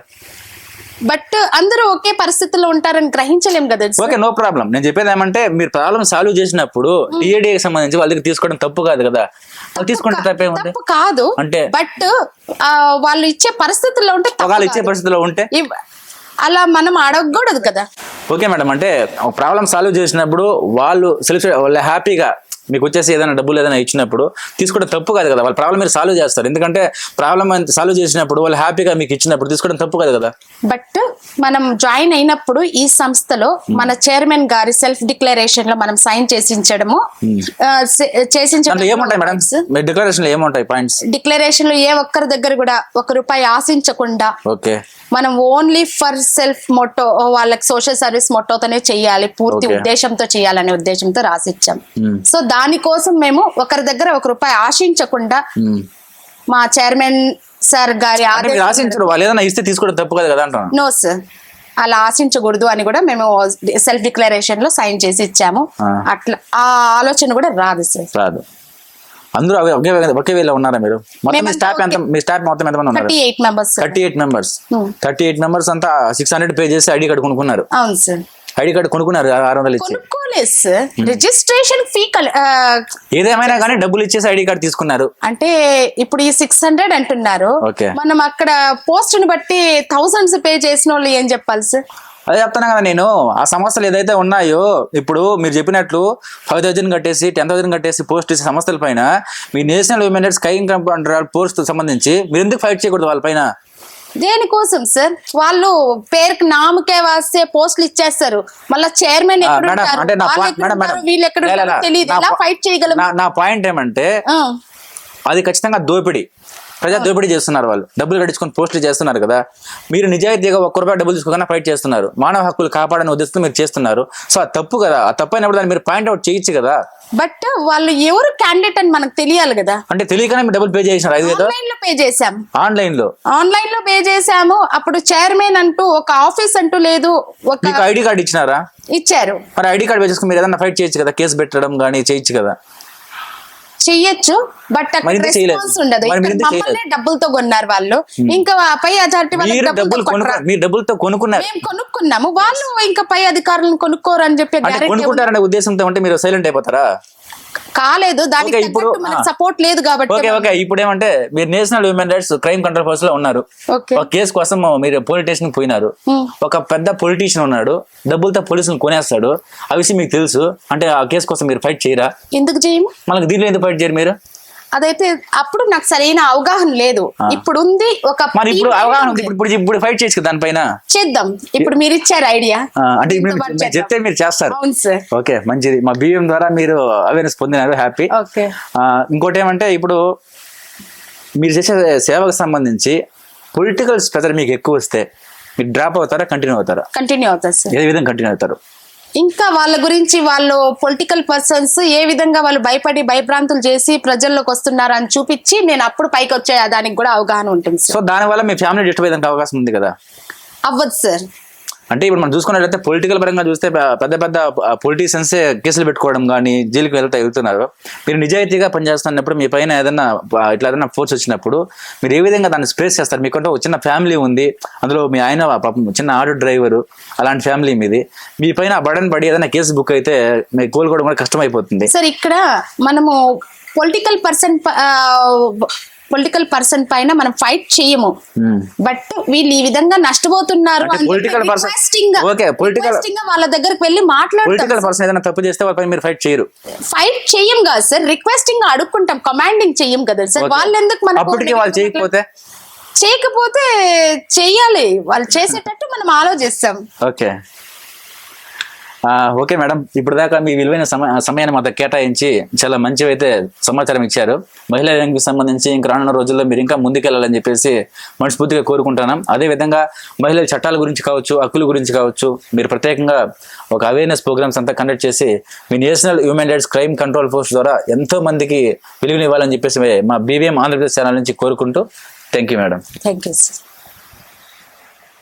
బట్ అందరూ ఒకే పరిస్థితిలో ఉంటారని గ్రహించలేం కదా. ఓకే నో ప్రాబ్లం నేను చెప్పేది ఏమంటే మీరు ప్రాబ్లం సాల్వ్ చేసినప్పుడు టీఏడీకి సంబంధించి వాళ్ళ దగ్గర తీసుకోవడం తప్పు కాదు కదా వాళ్ళు తీసుకుంటే తప్పేముంది తప్పు కాదు అంటే? బట్ వాళ్ళు ఇచ్చే పరిస్థితుల్లో ఉంటే ఒకవేళ ఇచ్చే. పరిస్థితిలో ఉంటే అలా మనం అడగకూడదు కదా ఓకే మేడం అంటే ప్రాబ్లం సాల్వ్ చేసినప్పుడు వాళ్ళు సెల్ఫ్ వాళ్ళు హ్యాపీగా మీకు వచ్చేసి ఏదైనా డబ్బులు ఏదైనా ఇచ్చినప్పుడు తీసుకోవడం తప్పు కాదు కదా వాళ్ళ ప్రాబ్లం మీరు సాల్వ్ చేస్తారు. ఎందుకంటే ప్రాబ్లం సాల్వ్ చేసినప్పుడు వాళ్ళు హ్యాపీగా మీకు ఇచ్చినప్పుడు తీసుకోవడం తప్పు కాదు కదా. బట్ మనం జాయిన్ అయినప్పుడు ఈ సంస్థలో మన చైర్మన్ గారి సెల్ఫ్ డిక్లరేషన్లో మనం సైన్ చేసించడము సే- ఏముంటాయి మేడం చేసించడం డిక్లరేషన్లో ఏముంటాయి పాయింట్స్ డిక్లరేషన్లో ఏ ఒక్కరి దగ్గర కూడా ఒక రూపాయి ఆశించకుండా ఓకే మనం ఓన్లీ ఫర్ సెల్ఫ్ మొట్టో వాళ్ళకి సోషల్ సర్వీస్ మొట్టోతోనే చేయాలి పూర్తి. ఉద్దేశంతో చేయాలనే ఉద్దేశంతో రాసిచ్చాం. Hmm. సో దానికోసం మేము ఒకరి దగ్గర ఒక రూపాయి ఆశించకుండా. మా చైర్మన్ సార్ గారి ఏదైనా ఇస్తే తీసుకోవడం తప్పు కాదు నో సార్. అలా ఆశించకూడదు అని కూడా మేము సెల్ఫ్ డిక్లరేషన్లో సైన్ చేసి ఇచ్చాము. అట్లా ఆ ఆలోచన కూడా రాదు సార్. రాదు. అందరూ ఒకే ఒకే వేలో ఉన్నారా మీరు? మొత్తం స్టాఫ్ ఎంత మీ స్టాఫ్ మొత్తం ఉన్నారు? Thirty eight members thirty eight members. అంతా సిక్స్ హండ్రెడ్ పే చేసి ఐడి అవును సార్. ఐడి కార్డు కొనుక్కున్నారు ఆరు వందలు ఇచ్చి. రిజిస్ట్రేషన్ ఫీ ఆ, ఏదేమైనా కానీ డబ్బులు ఇచ్చేసి ఐడి కార్డు తీసుకున్నారు. అంటే ఇప్పుడు ఈ సిక్స్ హండ్రెడ్ అంటున్నారు. మనం అక్కడ పోస్ట్ని బట్టి థౌసండ్స్ పే చేసిన వాళ్ళు ఏం చెప్పాలి సార్ అదే చెప్తాను కదా నేను. ఆ సమస్యలు ఏదైతే ఉన్నాయో ఇప్పుడు మీరు చెప్పినట్లు ఫైవ్ థౌసండ్ కట్టేసి టెన్ థౌసండ్ కట్టేసి పోస్ట్ చేసే సంస్థల పైన మీ నేషనల్ ఉమెన్ రైట్స్ కైంగ్ పోస్ట్ సంబంధించి మీరు ఎందుకు ఫైట్ చేయకూడదు వాళ్ళపైన దేనికోసం సార్? వాళ్ళు పేరుకి నామకే వాస్తే పోస్టులు ఇచ్చేస్తారు. మళ్ళా చైర్మన్ వాళ్ళు ఎక్కడ. తెలియదు. ఫైట్ చేయగలం? నా- పాయింట్ ఏమంటే అది ఖచ్చితంగా దోపిడీ. ప్రజా దోపిడీ చేస్తున్నారు వాళ్ళు. డబ్బులు కట్టించుకొని పోస్టులు చేస్తున్నారు కదా. మీరు నిజాయితీగా ఒక్క రూపాయి డబ్బులు తీసుకోకుండా ఫైట్ చేస్తున్నారు. మానవ హక్కులు కాపాడని ఉద్దేశంతో మీరు చేస్తున్నారు. సో అది తప్పు కదా. ఆ తప్పు అయినప్పుడు దాన్ని మీరు పాయింట్ అవుట్ చేయొచ్చు కదా. బట్ వాళ్ళు ఎవరు క్యాండిడేట్ అని మనకు తెలియాలి కదా. అంటే తెలియకనే మీరు డబ్బులు పే చేసినారు. ఐదు వేలు? ఆన్లైన్లో పే చేసాం ఆన్లైన్లో ఆన్లైన్లో పే చేసాము అప్పుడు చైర్మన్ అంటూ ఒక ఆఫీస్ అంటూ లేదు. ఒక మీకు ఐడి కార్డు ఇచ్చినారా? ఇచ్చారు. మరి ఐడి కార్డు వేసుకుని మీరు ఏదైనా ఫైట్ చేయొచ్చు కదా. కేసు పెట్టడం కానీ చేయొచ్చు కదా. చెయ్యొచ్చు బట్? రెస్పాన్స్ ఉండదు. మమ్మల్ని డబ్బులతో కొన్నారు వాళ్ళు. ఇంకా ఆ పై అథారిటీ డబ్బులు డబ్బులతో కొనుక్కున్నారు. మేము కొనుక్కున్నాము. వాళ్ళు ఇంకా పై అధికారులను కొనుక్కోరు అని చెప్పి అంటే కొనుక్కుంటారనే ఉద్దేశంతో ఉంటే మీరు సైలెంట్ అయిపోతారా? కాలేదు దానికి ఇప్పుడు-. సపోర్ట్ లేదు కాబట్టి ఓకే ఓకే ఇప్పుడు ఏమంటే మీరు national human rights crime control ఫోర్స్లో ఉన్నారు. ఒక కేసు కోసం మీరు పోలీస్ స్టేషన్ పోయినారు. ఒక పెద్ద పొలిటీషియన్ ఉన్నాడు డబ్బులతో పోలీసులు కొనేస్తాడు. ఆ విషయం మీకు తెలుసు. అంటే ఆ కేసు కోసం మీరు ఫైట్ చేయరా? ఎందుకు చేయము? మనకు దీంట్లో ఎందుకు ఫైట్ చేయరు మీరు? అదైతే అప్పుడు నాకు సరైన అవగాహన లేదు. ఇప్పుడు ఉంది ఒక మరి ఇప్పుడు అవగాహన ఉంది. ఇప్పుడు ఇప్పుడు ఫైట్ చేయొచ్చు దానిపైన చేద్దాం. ఇప్పుడు మీరు ఇచ్చారు ఐడియా అంటే చెప్తే మీరు చేస్తారు. ఓకే మంచిది. మా బియ్యం ద్వారా మీరు అవేర్నెస్ పొందినారు హ్యాపీ ఓకే. ఇంకోటి ఏమంటే ఇప్పుడు మీరు చేసే సేవకు సంబంధించి పొలిటికల్ ప్రెజర్ మీకు ఎక్కువ వస్తే మీరు డ్రాప్ అవుతారా కంటిన్యూ అవుతారా? కంటిన్యూ అవుతుంది సార్ ఏ విధంగా కంటిన్యూ అవుతారు? ఇంకా వాళ్ళ గురించి వాళ్ళు పొలిటికల్ పర్సన్స్ ఏ విధంగా వాళ్ళు భయపడి భయభ్రాంతులు చేసి ప్రజల్లోకి వస్తున్నారు అని చూపించి నేను అప్పుడు పైకి వచ్చే దానికి కూడా అవగాహన ఉంటుంది సార్ సో దానివల్ల మీ ఫ్యామిలీ డిస్టర్బ్ అవకాశం ఉంది కదా? అవ్వదు సార్ అంటే ఇప్పుడు మనం చూసుకున్నట్లయితే పొలిటికల్ పరంగా చూస్తే పెద్ద పెద్ద పొలిటీషియన్సే కేసులు పెట్టుకోవడం కానీ జైలుకి వెళ్తా వెళ్తున్నారు. మీరు నిజాయితీగా పనిచేస్తున్నప్పుడు మీ పైన ఏదైనా ఇట్లా ఏదైనా ఫోర్స్ వచ్చినప్పుడు మీరు ఏ విధంగా దాన్ని స్ప్రేస్ చేస్తారు? మీకంటే ఒక చిన్న ఫ్యామిలీ ఉంది. అందులో మీ ఆయన చిన్న ఆటో డ్రైవరు అలాంటి ఫ్యామిలీ మీది. మీ పైన బడన్ పడి ఏదైనా కేసు బుక్ అయితే మీకు కోలుకోవడం కూడా కష్టం అయిపోతుంది సార్ ఇక్కడ మనము పొలిటికల్ పర్సన్ పొలిటికల్ పర్సన్ పైన మనం ఫైట్ చేయము. Hmm. బట్ వీళ్ళు ఈ విధంగా నష్టపోతున్నారు వాళ్ళ దగ్గరికి వెళ్ళి మాట్లాడతాం. పొలిటికల్ పర్సన్ ఏదైనా తప్పు చేస్తే వాళ్ళ పైన మీరు ఫైట్ చేయరు. ఫైట్ చెయ్యం కదా సార్ రిక్వెస్టింగ్ అడుక్కుంటాం కమాండింగ్ చెయ్యం కదా సార్. వాళ్ళు ఎందుకు మన అప్పటికి వాళ్ళు చేయకపోతే? చేయకపోతే చెయ్యాలి వాళ్ళు చేసేటట్టు మనం ఆలోచిస్తాం. Okay okay madam. ఇప్పుడు దాకా మీ విలువైన సమ- సమయాన్ని మాతో కేటాయించి చాలా మంచివైతే సమాచారం ఇచ్చారు. మహిళా రంగంకి సంబంధించి ఇంకా రానున్న రోజుల్లో మీరు ఇంకా ముందుకెళ్ళాలని చెప్పేసి మనస్ఫూర్తిగా కోరుకుంటున్నాం. అదే విధంగా మహిళల చట్టాల గురించి కావచ్చు హక్కుల గురించి కావచ్చు మీరు ప్రత్యేకంగా ఒక అవేర్నెస్ ప్రోగ్రామ్స్ అంతా కండక్ట్ చేసి మీ national human rights crime control force ద్వారా ఎంతో మందికి వెలుగునివ్వాలని చెప్పేసి మా బీవీఎం ఆంధ్రప్రదేశ్ ఛానల్ నుంచి కోరుకుంటూ thank you madam. Thank you sir